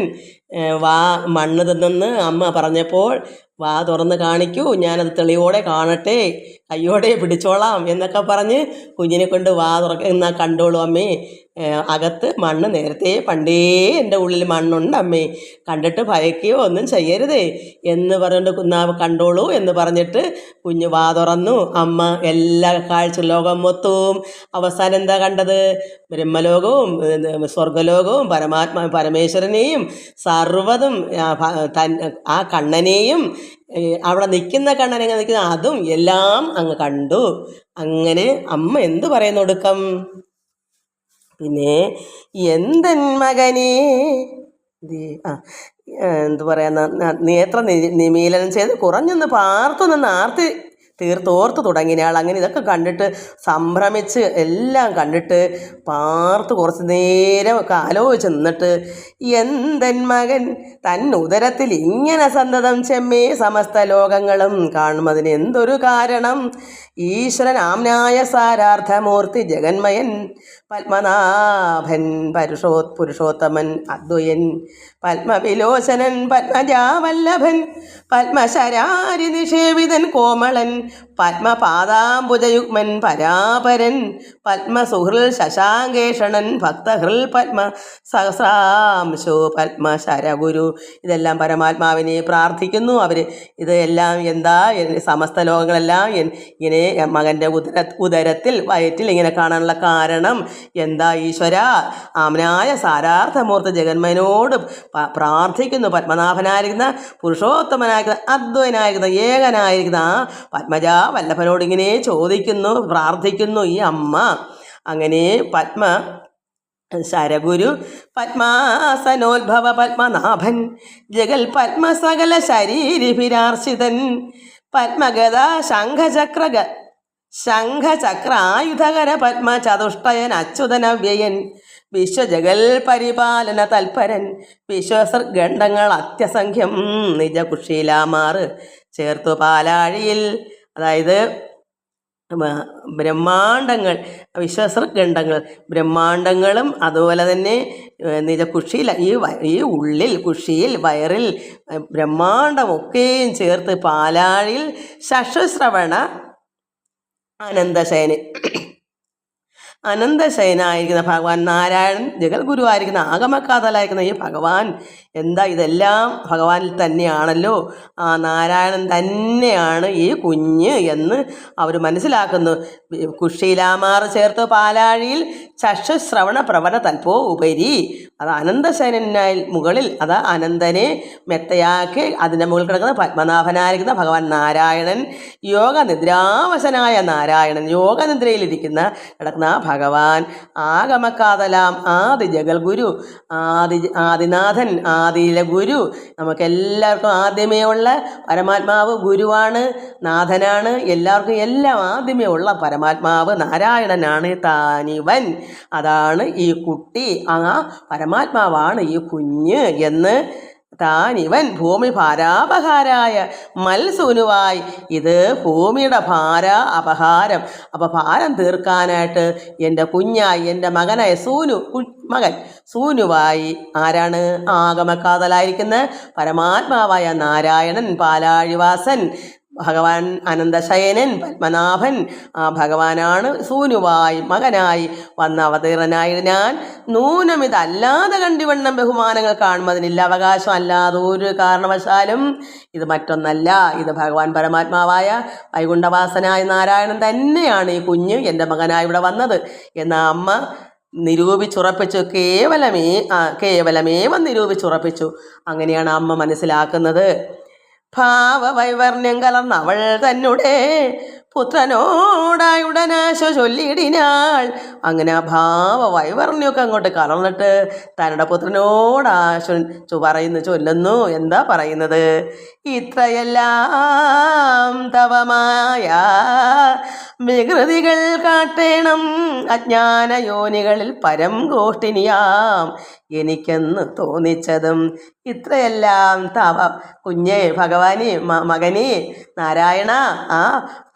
വാ മണ്ണ് തിന്നെന്ന് അമ്മ പറഞ്ഞപ്പോൾ വാ തുറന്ന് കാണിക്കൂ ഞാനത് തെളിവോടെ കാണട്ടെ കയ്യോടെ പിടിച്ചോളാം എന്നൊക്കെ പറഞ്ഞ് കുഞ്ഞിനെ കൊണ്ട് വാ തുറക്ക എന്നാൽ കണ്ടോളൂ അമ്മേ. അകത്ത് മണ്ണ് നേരത്തെ പണ്ടേ എന്റെ ഉള്ളിൽ മണ്ണുണ്ട് അമ്മേ. കണ്ടിട്ട് ഭയക്കുകയോ ഒന്നും ചെയ്യരുതേ എന്ന് പറഞ്ഞിട്ട് കുന്നാവ് കണ്ടോളൂ എന്ന് പറഞ്ഞിട്ട് കുഞ്ഞ് വാ തുറന്നു. അമ്മ എല്ലാ കാഴ്ച ലോകം മൊത്തവും അവസാനം എന്താ കണ്ടത്? ബ്രഹ്മലോകവും സ്വർഗലോകവും പരമാത്മാ പരമേശ്വരനെയും സർവതും തൻ ആ കണ്ണനെയും അവിടെ നിൽക്കുന്ന കണ്ണനെ നിൽക്കുന്ന? അതും എല്ലാം അങ്ങ് കണ്ടു. അങ്ങനെ അമ്മ എന്തു പറയുന്നു ഒടുക്കം? പിന്നെ എന്തൻ മകനെ? ആ എന്തു പറയാ നേത്ര നിമീലനം ചെയ്ത് കുറഞ്ഞൊന്ന് പാർത്തു നിന്ന് ആർത്തി തീർത്തോർത്ത് തുടങ്ങിയാൽ അങ്ങനെ ഇതൊക്കെ കണ്ടിട്ട് സംഭ്രമിച്ച് എല്ലാം കണ്ടിട്ട് പാർത്ത് കുറച്ച് നേരം ഒക്കെ ആലോചിച്ച് നിന്നിട്ട് എന്തൻ മകൻ തൻ ഉദരത്തിൽ ഇങ്ങനെ സന്തതം ചെമ്മേ സമസ്ത ലോകങ്ങളും കാണുന്നതിന് എന്തൊരു കാരണം? ഈശ്വരൻ ആംനായ സാരാർത്ഥമൂർത്തി ജഗന്മയൻ പത്മനാഭൻ പരുഷോ പുരുഷോത്തമൻ അദ്വയൻ പത്മവിലോചനൻ പത്മജാവല്ലഭൻ പത്മശരാരി നിഷേവിതൻ കോമളൻ പത്മപാദാംബുജയുഗ്മൻ പരാപരൻ പത്മസുഹൃൽ ശശാങ്കേഷണൻ ഭക്തഹൃൽ പത്മ സഹസ്രാംശോ പത്മ ശരഗുരു ഇതെല്ലാം പരമാത്മാവിനെ പ്രാർത്ഥിക്കുന്നു. അവർ ഇതെല്ലാം എന്താ? സമസ്ത ലോകങ്ങളെല്ലാം ഇങ്ങനെ മകന്റെ ഉദര ഉദരത്തിൽ വയറ്റിൽ ഇങ്ങനെ കാണാനുള്ള കാരണം എന്താ? ഈശ്വര ആമനായ സാരാർത്ഥമൂർത്തി ജഗന്മനോട് പ്രാർത്ഥിക്കുന്നു. പത്മനാഭനായിരിക്കുന്ന പുരുഷോത്തമനായിരിക്കുന്ന അദ്വൈനായിരിക്കുന്ന ഏകനായിരിക്കുന്ന ആ പത്മജ വല്ലഭനോട് ഇങ്ങനെ ചോദിക്കുന്നു പ്രാർത്ഥിക്കുന്നു ഈ അമ്മ അങ്ങനെ പത്മ ശരഗുരു പത്മാസനോത്ഭവ പത്മനാഭൻ ജഗൽ പത്മ സകല ശരീരിഭിരാർച്ചിതൻ പത്മഗത ശംഖചക്ര ശംഖചക്ര ആയുധകര പത്മ ചതുഷ്ടയൻ അച്യുതനവ്യയൻ വിശ്വജഗൽ പരിപാലന തൽപരൻ വിശ്വസർഗണ്ഡങ്ങൾ അത്യസംഖ്യം നിജകുഷീലാമാറ് ചേർത്തു പാലാഴിയിൽ അതായത് ബ്രഹ്മാണ്ടങ്ങൾ വിശ്വസൃഖണ്ഡങ്ങൾ ബ്രഹ്മാണ്ടങ്ങളും അതുപോലെ തന്നെ നിജകുഷിയിൽ ഈ ഈ ഉള്ളിൽ കുഷിയിൽ വയറിൽ ബ്രഹ്മാണ്ടമൊക്കെയും ചേർത്ത് പാലാഴിയിൽ ശശുശ്രവണ അനന്തശയന് അനന്തശയനായിരിക്കുന്ന ഭഗവാൻ നാരായണൻ ജഗൽഗുരുവായിരിക്കുന്ന ആഗമക്കാതലായിരിക്കുന്ന ഈ ഭഗവാൻ. എന്താ ഇതെല്ലാം? ഭഗവാനിൽ തന്നെയാണല്ലോ. ആ നാരായണൻ തന്നെയാണ് ഈ കുഞ്ഞ് എന്ന് അവർ മനസ്സിലാക്കുന്നു. കുഷിയിലാമാർ ചേർത്ത് പാലാഴിയിൽ ചക്ഷുശ്രവണ പ്രവണ തൽപ്പോ ഉപരി. അത് അനന്തശയനായി മുകളിൽ അത് അനന്തനെ മെത്തയാക്കി അതിന്റെ മുകളിൽ കിടക്കുന്ന പത്മനാഭനായിരിക്കുന്ന ഭഗവാൻ നാരായണൻ യോഗനിദ്രാവശനായ നാരായണൻ യോഗനിദ്രയിലിരിക്കുന്ന കിടക്കുന്ന ആ ഭഗവാൻ. ആഗമക്കാതലാം ആദി ജഗൽഗുരു ആദി ആദിനാഥൻ ആദിയിലെ ഗുരു നമുക്കെല്ലാവർക്കും ആദ്യമേ ഉള്ള പരമാത്മാവ് ഗുരുവാണ് നാഥനാണ്. എല്ലാവർക്കും എല്ലാം ആദ്യമേ ഉള്ള പരമാത്മാവ് നാരായണനാണ് താനിവൻ. അതാണ് ഈ കുട്ടി. ആ പരമാത്മാവാണ് ഈ കുഞ്ഞ് എന്ന് താനിവൻ ഭൂമി ഭാരാപഹാരായ മൽസൂനുവായി ഇത് ഭൂമിയുടെ ഭാര അപഹാരം. അപ്പോൾ ഭാരം തീർക്കാനായിട്ട് എന്റെ കുഞ്ഞായി എന്റെ മകനായ സൂനു മകൻ സൂനുവായി ആരാണ്? ആഗമക്കാതലായിരിക്കുന്ന പരമാത്മാവായ നാരായണൻ പാലാഴിവാസൻ. ഭഗവാൻ അനന്തശയനൻ പത്മനാഭൻ ആ ഭഗവാനാണ് സൂനുവായി മകനായി വന്ന അവതീർണനായി. ഞാൻ നൂനമിതല്ലാതെ കണ്ടിവണ്ണം ബഹുമാനങ്ങൾ കാണുന്നതിനില്ല അവകാശം അല്ലാതെ ഒരു കാരണവശാലും ഇത് മറ്റൊന്നല്ല. ഇത് ഭഗവാൻ പരമാത്മാവായ വൈകുണ്ഠവാസനായ നാരായണൻ തന്നെയാണ് ഈ കുഞ്ഞ് എന്റെ മകനായി ഇവിടെ വന്നത്. എന്ന അമ്മ നിരൂപിച്ചുറപ്പിച്ചു കേവലമേ കേവലമേവം നിരൂപിച്ചുറപ്പിച്ചു. അങ്ങനെയാണ് അമ്മ മനസ്സിലാക്കുന്നത്. ഭാവവൈവർണ്യം കലർന്ന അവൾ തന്നെ പുത്രനോടായുടനാശ ചൊല്ലിയിടിനാൾ. അങ്ങനെ ആ ഭാവ അങ്ങോട്ട് കലർന്നിട്ട് തന്നെ പുത്രനോടാശ ചു പറയുന്നു ചൊല്ലുന്നു. എന്താ പറയുന്നത്? ഇത്രയെല്ലാം തവമായ വികൃതികൾ കാട്ടേണം. അജ്ഞാന യോനികളിൽ പരം ഗോഷ്ഠിനിയാം എനിക്കെന്ന് തോന്നിച്ചതും ഇത്രയെല്ലാം തവ. കുഞ്ഞേ ഭഗവാനെ മകനെ നാരായണ ആ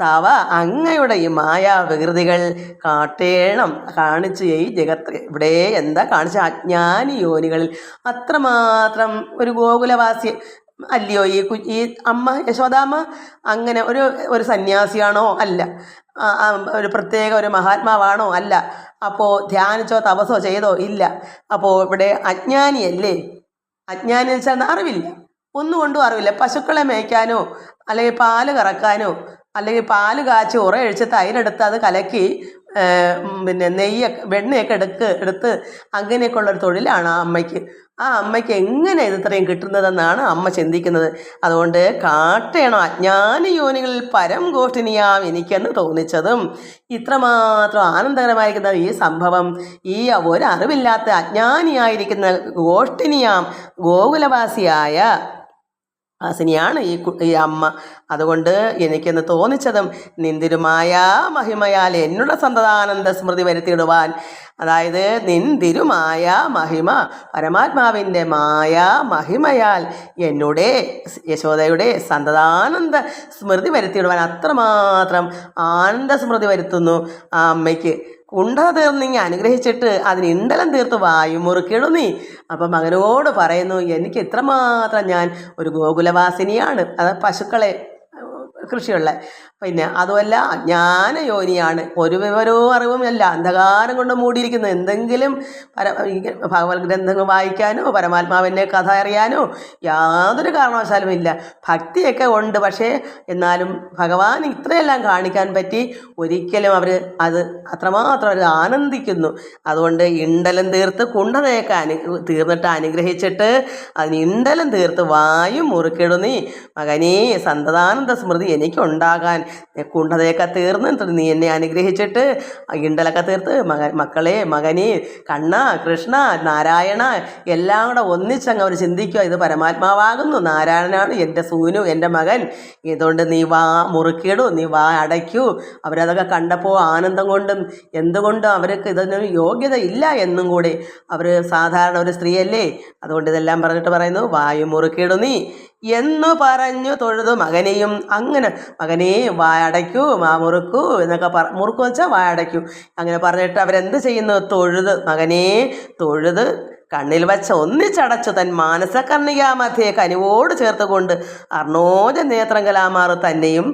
തവ അങ്ങയുടെ ഈ മായാ വികൃതികൾ കാട്ടേണം കാണിച്ചു ഈ ജഗത്ത്. ഇവിടെ എന്താ കാണിച്ച അജ്ഞാനി യോനികളിൽ അത്രമാത്രം ഒരു ഗോകുലവാസി അല്ലയോ? ഈ കു ഈ അമ്മ യശോദാമ്മ അങ്ങനെ ഒരു ഒരു സന്യാസിയാണോ? അല്ല. ഒരു പ്രത്യേക ഒരു മഹാത്മാവാണോ? അല്ല. അപ്പോൾ ധ്യാനിച്ചോ തപസോ ചെയ്തോ ഇല്ല. അപ്പോൾ ഇവിടെ അജ്ഞാനിയല്ലേ? അജ്ഞാനി വെച്ചാൽ അറിവില്ല. ഒന്നുകൊണ്ടും അറിവില്ല. പശുക്കളെ മേയ്ക്കാനോ അല്ലെങ്കിൽ പാൽ കറക്കാനോ അല്ലെങ്കിൽ പാൽ കാച്ചി ഉറയൊഴിച്ച് തൈരെടുത്ത് അത് കലക്കി പിന്നെ നെയ്യൊക്കെ വെണ്ണയൊക്കെ എടുക്ക് എടുത്ത് അങ്ങനെയൊക്കെ ഉള്ളൊരു തൊഴിലാണ് ആ അമ്മയ്ക്ക്. ആ അമ്മയ്ക്ക് എങ്ങനെ ഇത് ഇത്രയും കിട്ടുന്നതെന്നാണ് അമ്മ ചിന്തിക്കുന്നത്. അതുകൊണ്ട് കാട്ടേണം അജ്ഞാന യോനികളിൽ പരം ഗോഷ്ഠിനിയാം എനിക്കെന്ന് തോന്നിച്ചതും. ഇത്രമാത്രം ആനന്ദകരമായിരിക്കുന്ന ഈ സംഭവം ഈ ഒരറിവില്ലാത്ത അജ്ഞാനിയായിരിക്കുന്ന ഗോഷ്ഠിനിയാം ഗോകുലവാസിയായ വാസിനിയാണ് ഈ ഈ അമ്മ. അതുകൊണ്ട് എനിക്കെന്ന് തോന്നിച്ചതും നിന്തിരുമായ മഹിമയാൽ എന്നുള്ള സന്തതാനന്ദ സ്മൃതി വരുത്തിയിടുവാൻ. അതായത് നിന്തിരുമായ മഹിമ പരമാത്മാവിന്റെ മായ മഹിമയാൽ എന്നുടെ യശോദയുടെ സന്തതാനന്ദ സ്മൃതി വരുത്തിയിടുവാൻ അത്രമാത്രം ആനന്ദ സ്മൃതി വരുത്തുന്നു ആ അമ്മയ്ക്ക്. കുണ്ഠത തീർന്നിങ്ങി അനുഗ്രഹിച്ചിട്ട് അതിന് ഇണ്ടലം തീർത്ത് വായു മുറുക്കിടും നീ. അപ്പം മകനോട് പറയുന്നു എനിക്ക് എത്രമാത്രം ഞാൻ ഒരു ഗോകുലവാസിനിയാണ്. അത് പശുക്കളെ കൃഷിയുള്ള. പിന്നെ അതുമല്ല അജ്ഞാന യോനിയാണ് ഒരു വിവരവും അറിവും അല്ല. അന്ധകാരം കൊണ്ട് മൂടിയിരിക്കുന്നു. എന്തെങ്കിലും പര ഭഗവത് ഗ്രന്ഥങ്ങൾ വായിക്കാനോ പരമാത്മാവിന്റെ കഥ അറിയാനോ യാതൊരു കാരണവശാലും ഇല്ല. ഭക്തിയൊക്കെ ഉണ്ട് പക്ഷേ എന്നാലും ഭഗവാൻ ഇത്രയെല്ലാം കാണിക്കാൻ പറ്റി ഒരിക്കലും അവർ അത് അത്രമാത്രം അവർ ആനന്ദിക്കുന്നു. അതുകൊണ്ട് ഇണ്ടലം തീർത്ത് കുണ്ടതയൊക്കെ അനു തീർന്നിട്ട് അനുഗ്രഹിച്ചിട്ട് അതിന് ഇണ്ടലം തീർത്ത് വായും മുറുക്കിടുന്നീ മകനേ സന്തതാനന്ദ സ്മൃതി എനിക്കുണ്ടാകാൻ കുണ്ടതയൊക്കെ തീർന്ന് നീ എന്നെ അനുഗ്രഹിച്ചിട്ട് ഇണ്ടലൊക്കെ തീർത്ത് മക മക്കളെ മകനെ കണ്ണ കൃഷ്ണ നാരായണ എല്ലാം കൂടെ ഒന്നിച്ചങ്ങ് അവർ ചിന്തിക്കുക ഇത് പരമാത്മാവാകുന്നു. നാരായണനാണ് എന്റെ സൂനു എന്റെ മകൻ. ഇതുകൊണ്ട് നീ വാ മുറുക്കിയിടൂ നീ വാ അടയ്ക്കൂ. അവരതൊക്കെ കണ്ടപ്പോൾ ആനന്ദം കൊണ്ടും എന്തുകൊണ്ടും അവർക്ക് ഇതിനൊരു യോഗ്യത ഇല്ല എന്നും കൂടി. അവർ സാധാരണ ഒരു സ്ത്രീയല്ലേ? അതുകൊണ്ട് ഇതെല്ലാം പറഞ്ഞിട്ട് പറയുന്നു വായു മുറുക്കിയിടു നീ. എന്നു പറഞ്ഞു തൊഴുതു മകനെയും. അങ്ങനെ മകനെ വായടയ്ക്കൂ മാ മുറുക്കൂ എന്നൊക്കെ പറ മുറുക്കു വെച്ചാൽ വായടയ്ക്കൂ. അങ്ങനെ പറഞ്ഞിട്ട് അവരെന്ത് ചെയ്യുന്നു? തൊഴുത് മകനെ തൊഴുത് കണ്ണിൽ വച്ച ഒന്നിച്ചടച്ചു തൻ മാനസകർണികാമധ്യയെ കനിവോട് ചേർത്തുകൊണ്ട് അർണോജ നേത്രം കലാമാറ് തന്നെയും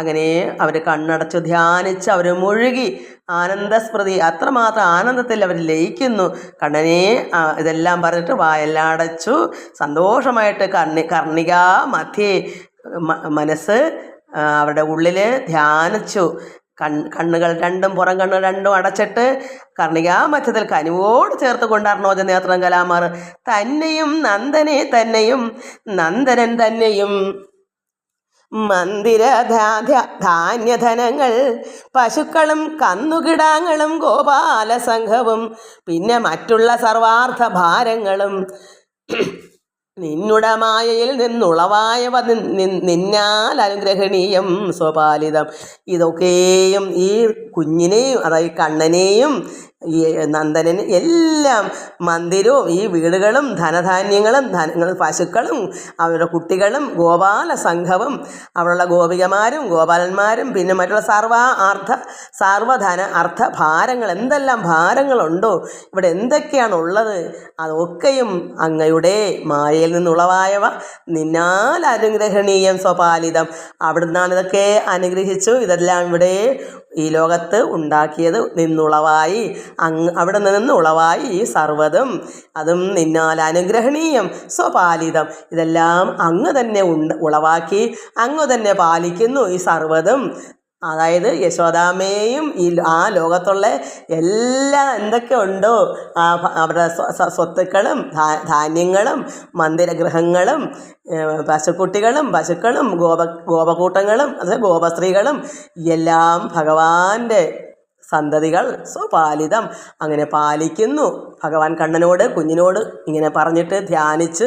അങ്ങനെ അവർ കണ്ണടച്ചു ധ്യാനിച്ച് അവർ മുഴുകി ആനന്ദസ്മൃതി അത്രമാത്രം ആനന്ദത്തിൽ അവർ ലയിക്കുന്നു. കണ്ണനെ ഇതെല്ലാം പറഞ്ഞിട്ട് വായെല്ലാം അടച്ചു സന്തോഷമായിട്ട് കർണി കർണിക മധ്യേ മനസ്സ് അവരുടെ ഉള്ളിൽ ധ്യാനിച്ചു. കണ്ണുകൾ രണ്ടും പുറം കണ്ണുകൾ രണ്ടും അടച്ചിട്ട് കർണികാ മധ്യത്തിൽ കനിവോട് ചേർത്ത് കൊണ്ട് അർണോജ നേത്രം കലാമാർ തന്നെയും നന്ദനെ തന്നെയും നന്ദനൻ തന്നെയും മന്ദിര ധാ- ധാ- ധാന്യധനങ്ങൾ പശുക്കളും കന്നുകിടാങ്ങളും ഗോപാല സംഘവും പിന്നെ മറ്റുള്ള സർവാർത്ഥ ഭാരങ്ങളും നിന്നുടെ മായയിൽ നിന്നുളവായവ നിന്നാൽ അനുഗ്രഹണീയം സ്വപാലിതം. ഇതൊക്കെയും ഈ കുഞ്ഞിനെയും അതായത് കണ്ണനെയും ഈ നന്ദനന് എല്ലാം മന്ദിരവും ഈ വീടുകളും ധനധാന്യങ്ങളും ധനങ്ങളും പശുക്കളും അവരുടെ കുട്ടികളും ഗോപാല സംഘവും അവിടെയുള്ള ഗോപികമാരും ഗോപാലന്മാരും പിന്നെ മറ്റുള്ള സർവ അർത്ഥ സർവധന അർത്ഥ ഭാരങ്ങൾ എന്തെല്ലാം ഭാരങ്ങളുണ്ടോ ഇവിടെ എന്തൊക്കെയാണ് ഉള്ളത് അതൊക്കെയും അങ്ങയുടെ മായയിൽ നിന്നുളവായവ നിന്നാൽ അനുഗ്രഹണീയം സ്വപാലിതം. അവിടുന്നാണ് ഇതൊക്കെ അനുഗ്രഹിച്ചു ഇതെല്ലാം ഇവിടെ ഈ ലോകത്ത് ഉണ്ടാക്കിയത് നിന്നുളവായി. അങ് അവിടെ നിന്ന് ഉളവായി ഈ സർവതും. അതും നിന്നാൽ അനുഗ്രഹണീയം സ്വപാലിതം. ഇതെല്ലാം അങ്ങ് തന്നെ ഉളവാക്കി അങ്ങ് തന്നെ പാലിക്കുന്നു ഈ സർവതും. അതായത് യശോദാമ്മയെയും ഈ ആ ലോകത്തുള്ള എല്ലാ എന്തൊക്കെ ഉണ്ടോ അവരുടെ സ്വ- സ്വ- സ്വത്തുക്കളും ധാന്യങ്ങളും മന്ദിരഗൃഹങ്ങളും പശുക്കുട്ടികളും പശുക്കളും ഗോപ ഗോപകൂട്ടങ്ങളും അതായത് ഗോപസ്ത്രീകളും എല്ലാം ഭഗവാന്റെ സന്തതികൾ സ്വപാലിതം. അങ്ങനെ പാലിക്കുന്നു. ഭഗവാൻ കണ്ണനോട് കുഞ്ഞിനോട് ഇങ്ങനെ പറഞ്ഞിട്ട് ധ്യാനിച്ച്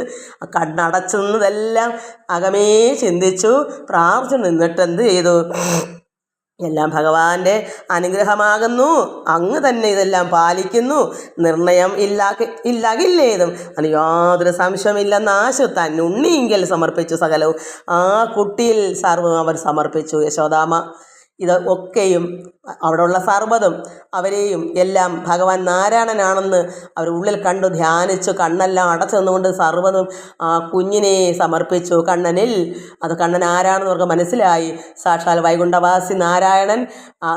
കണ്ണടച്ചു നിന്നതെല്ലാം അകമേ ചിന്തിച്ചു. പ്രാർത്ഥിച്ചു നിന്നിട്ട് എന്ത് ചെയ്തു? എല്ലാം ഭഗവാന്റെ അനുഗ്രഹമാകുന്നു. അങ്ങ് തന്നെ ഇതെല്ലാം പാലിക്കുന്നു. നിർണയം ഇല്ലാക്കി ഇല്ലാകില്ലേതും. അത് യാതൊരു സംശയമില്ലെന്ന് ആശു തന്നുണ്ണിയെങ്കിൽ സമർപ്പിച്ചു സകലവും. ആ കുട്ടിയിൽ സർവം അവർ സമർപ്പിച്ചു യശോദാമ. ഇത് ഒക്കെയും അവിടെയുള്ള സർവതും അവരെയും എല്ലാം ഭഗവാൻ നാരായണനാണെന്ന് അവർ ഉള്ളിൽ കണ്ടു ധ്യാനിച്ചു കണ്ണെല്ലാം അടച്ചു നിന്നുകൊണ്ട് സർവതും ആ കുഞ്ഞിനെ സമർപ്പിച്ചു. കണ്ണനിൽ അത് കണ്ണൻ ആരാണെന്ന് അവർക്ക് മനസ്സിലായി. സാക്ഷാൽ വൈകുണ്ഠവാസി നാരായണൻ ആ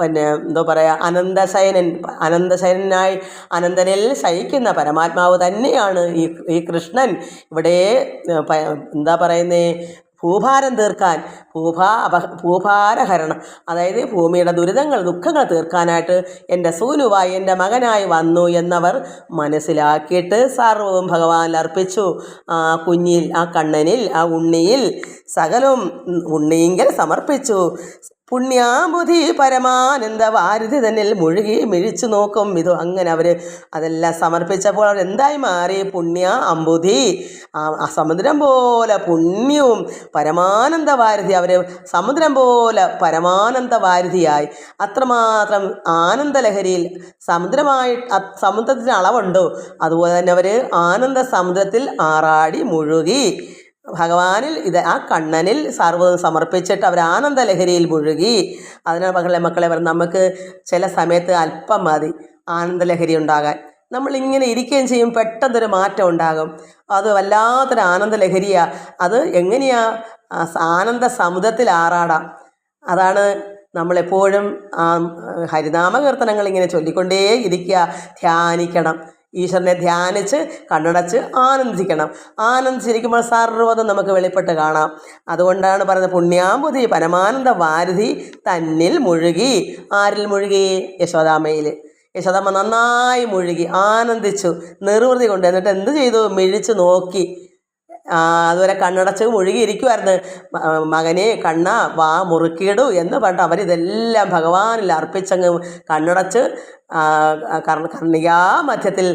പിന്നെ എന്തോ പറയുക അനന്തശയനൻ അനന്തശയനായി അനന്തനിൽ ശയിക്കുന്ന പരമാത്മാവ് തന്നെയാണ് ഈ ഈ കൃഷ്ണൻ. ഇവിടെ എന്താ പറയുന്നേ ഭൂഭാരം തീർക്കാൻ ഭൂഭാ അപ ഭൂഭാരഹരണം അതായത് ഭൂമിയുടെ ദുരിതങ്ങൾ ദുഃഖങ്ങൾ തീർക്കാനായിട്ട് എന്റെ സൂനുവായി എന്റെ മകനായി വന്നു എന്നവർ മനസ്സിലാക്കിയിട്ട് സർവവും ഭഗവാനിൽ അർപ്പിച്ചു. ആ കുഞ്ഞിൽ ആ കണ്ണനിൽ ആ ഉണ്ണിയിൽ സകലവും ഉണ്ണിയെങ്കിൽ സമർപ്പിച്ചു. പുണ്യാബുധി പരമാനന്ദ വാരിധി തന്നിൽ മുഴുകി മിഴിച്ചു നോക്കും. ഇത് അങ്ങനെ അവർ അതെല്ലാം സമർപ്പിച്ചപ്പോൾ അവർ എന്തായി മാറി? പുണ്യ ആ സമുദ്രം പോലെ പുണ്യവും പരമാനന്ദ വാരിധി അവർ സമുദ്രം പോലെ പരമാനന്ദ വാരിധിയായി അത്രമാത്രം ആനന്ദലഹരിയിൽ സമുദ്രമായി സമുദ്രത്തിന് അളവുണ്ടോ. അതുപോലെ തന്നെ അവർ ആനന്ദ സമുദ്രത്തിൽ ആറാടി മുഴുകി. ഭഗവാനിൽ ഇത് ആ കണ്ണനിൽ സർവതും സമർപ്പിച്ചിട്ട് അവർ ആനന്ദ ലഹരിയിൽ മുഴുകി. അതിനാൽ മക്കളെ മക്കളെ പറഞ്ഞു നമുക്ക് ചില സമയത്ത് അല്പം മതി ആനന്ദലഹരി ഉണ്ടാകാൻ. നമ്മളിങ്ങനെ ഇരിക്കുകയും ചെയ്യും പെട്ടെന്നൊരു മാറ്റം ഉണ്ടാകും. അത് വല്ലാത്തൊരു ആനന്ദലഹരിയാണ് അത് എങ്ങനെയാ? ആനന്ദ സമുദ്രത്തിൽ ആറാടാം. അതാണ് നമ്മളെപ്പോഴും ആ ഹരിനാമ കീർത്തനങ്ങൾ ഇങ്ങനെ ചൊല്ലിക്കൊണ്ടേ ഇരിക്കുക ധ്യാനിക്കണം. ഈശ്വരനെ ധ്യാനിച്ച് കണ്ണടച്ച് ആനന്ദിക്കണം. ആനന്ദിച്ചിരിക്കുമ്പോൾ സർവതും നമുക്ക് വെളിപ്പെട്ട് കാണാം. അതുകൊണ്ടാണ് പറയുന്നത് പുണ്യാമ്പുതി പരമാനന്ദ വാരുധി തന്നിൽ മുഴുകി. ആരിൽ മുഴുകി? യശോദാമയിൽ യശോദാമ്മ നന്നായി മുഴുകി ആനന്ദിച്ചു നിർവൃതി കൊണ്ട് എന്നിട്ട് എന്ത് ചെയ്തു? മിഴിച്ച് നോക്കി. അതുവരെ കണ്ണടച്ച് മുഴുകിയിരിക്കുമായിരുന്നു മകനെ കണ്ണ വാ മുറുക്കിയിടൂ എന്ന് പറഞ്ഞിട്ട് അവരിതെല്ലാം ഭഗവാനിൽ അർപ്പിച്ചങ്ങ് കണ്ണടച്ച് കർണികാ മധ്യത്തിൽ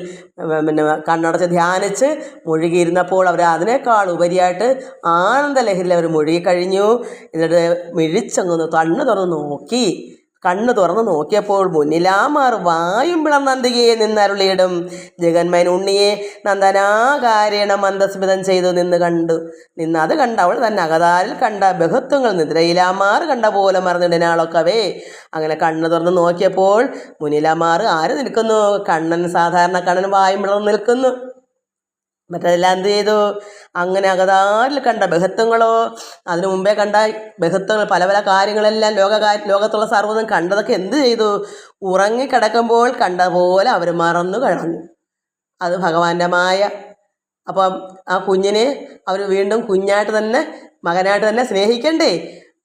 പിന്നെ കണ്ണടച്ച് ധ്യാനിച്ച് മുഴുകിയിരുന്നപ്പോൾ അവർ അതിനേക്കാൾ ഉപരിയായിട്ട് ആനന്ദലഹരിയിൽ അവർ മുഴുകിക്കഴിഞ്ഞു. എന്നിട്ട് മിഴിച്ചങ്ങ് തണ്ണു തുറന്ന് നോക്കി. കണ്ണ് തുറന്നു നോക്കിയപ്പോൾ മുന്നിലാമാർ വായും പിളർന്നന്തികയെ നിന്നരുളിയിടും. ജഗന്മയൻ ഉണ്ണിയെ നന്ദനാകാരേണ മന്ദസ്മിതം ചെയ്തു നിന്ന് കണ്ടു. നിന്ന് അത് കണ്ട അവൾ തന്നെ അകതാരിൽ കണ്ട ബഹുത്വങ്ങൾ നിദ്രയിലാമാർ കണ്ട പോലെ മറന്നിടനാളൊക്കവേ അങ്ങനെ കണ്ണു തുറന്നു നോക്കിയപ്പോൾ മുന്നിലാമാർ ആര് നിൽക്കുന്നു? കണ്ണൻ സാധാരണ കണ്ണൻ വായും പിളർന്ന് നിൽക്കുന്നു. മറ്റതെല്ലാം എന്ത് ചെയ്തു? അങ്ങനെ അകതാരിൽ കണ്ട ബഹത്വങ്ങളോ അതിനു മുമ്പേ കണ്ട ബഹത്വങ്ങൾ പല പല കാര്യങ്ങളെല്ലാം ലോക ലോകത്തുള്ള സർവതും കണ്ടതൊക്കെ എന്ത് ചെയ്തു? ഉറങ്ങിക്കിടക്കുമ്പോൾ കണ്ട പോലെ അവർ മറന്നു കളഞ്ഞു. അത് ഭഗവാന്റെ മായ. അപ്പം ആ കുഞ്ഞിനെ അവർ വീണ്ടും കുഞ്ഞായിട്ട് തന്നെ മകനായിട്ട് തന്നെ സ്നേഹിക്കണ്ടേ?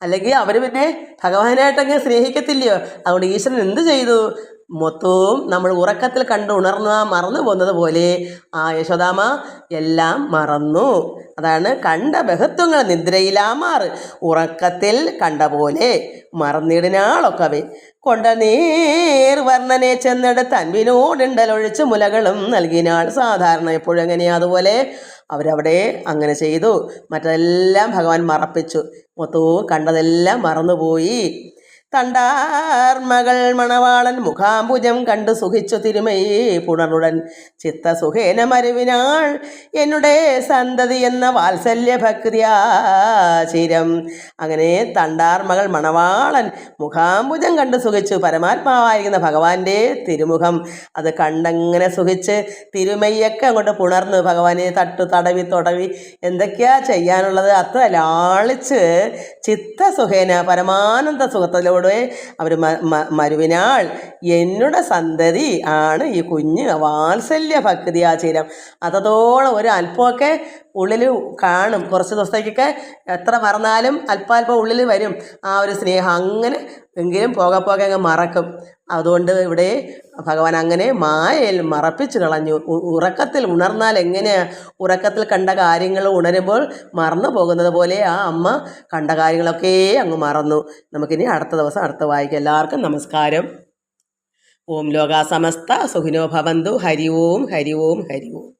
അല്ലെങ്കിൽ അവർ പിന്നെ ഭഗവാനായിട്ടങ്ങ് സ്നേഹിക്കത്തില്ലയോ? അതുകൊണ്ട് ഈശ്വരൻ എന്ത് ചെയ്തു? മൊത്തവും നമ്മൾ ഉറക്കത്തിൽ കണ്ട് ഉണർന്ന മറന്നു പോകുന്നത് പോലെ ആ യശോദാമ എല്ലാം മറന്നു. അതാണ് കണ്ട ബഹത്വങ്ങൾ നിദ്രയിലാമാർ ഉറക്കത്തിൽ കണ്ട പോലെ മറന്നിടിനാളൊക്കവേ. കൊണ്ട നേർ വർണനെ ചെന്നെടുത്ത് അൻപിനോടുണ്ടലൊഴിച്ച് മുലകളും നൽകിനാൾ. സാധാരണ എപ്പോഴും എങ്ങനെയാ? അതുപോലെ അവരവിടെ അങ്ങനെ ചെയ്തു. മറ്റെല്ലാം ഭഗവാൻ മറപ്പിച്ചു. മൊത്തവും കണ്ടതെല്ലാം മറന്നുപോയി. തണ്ടാർമകൾ മണവാളൻ മുഖാംബുജം കണ്ടു സുഖിച്ചു തിരുമയി പുണറുടൻ ചിത്തസുഖേന മരുവിനാൾ എന്നുടെ സന്തതി എന്ന വാത്സല്യ ഭക്തിയാചിരം അങ്ങനെ തണ്ടാർമകൾ മണവാളൻ മുഖാംബുജം കണ്ടു സുഖിച്ചു പരമാത്മാവായിരിക്കുന്ന ഭഗവാന്റെ തിരുമുഖം. അത് കണ്ടങ്ങനെ സുഖിച്ച് തിരുമയ്യൊക്കെ അങ്ങോട്ട് പുണർന്നു ഭഗവാനെ തട്ടു തടവി തുടവി എന്തൊക്കെയാ ചെയ്യാനുള്ളത്? അത്ര ലാളിച്ച് ചിത്തസുഖേന പരമാനന്ദ സുഖത്തിലൂടെ അവർ മരുവിനാൾ എന്നുടെ സന്തതി ആണ് ഈ കുഞ്ഞ് വാത്സല്യ ഭക്തി ഭക്തിയാചീരം അതോളം ഒരു അല്പമൊക്കെ ഉള്ളിൽ കാണും. കുറച്ച് ദിവസത്തേക്കൊക്കെ എത്ര മറന്നാലും അല്പാൽപ്പം ഉള്ളിൽ വരും. ആ ഒരു സ്നേഹം അങ്ങനെ എങ്കിലും പോകെ പോകെ അങ്ങ് മറക്കും. അതുകൊണ്ട് ഇവിടെ ഭഗവാൻ അങ്ങനെ മായയിൽ മറപ്പിച്ചു കളഞ്ഞു. ഉറക്കത്തിൽ ഉണർന്നാൽ എങ്ങനെയാണ് ഉറക്കത്തിൽ കണ്ട കാര്യങ്ങൾ ഉണരുമ്പോൾ മറന്നു പോകുന്നത് പോലെ ആ അമ്മ കണ്ട കാര്യങ്ങളൊക്കെ അങ്ങ് മറന്നു. നമുക്കിനി അടുത്ത ദിവസം അടുത്ത വായിക്കാം. എല്ലാവർക്കും നമസ്കാരം. ഓം ലോകാസമസ്ത സുഖിനോ ഭവന്തു. ഹരി ഓം ഹരി ഓം ഹരി ഓം.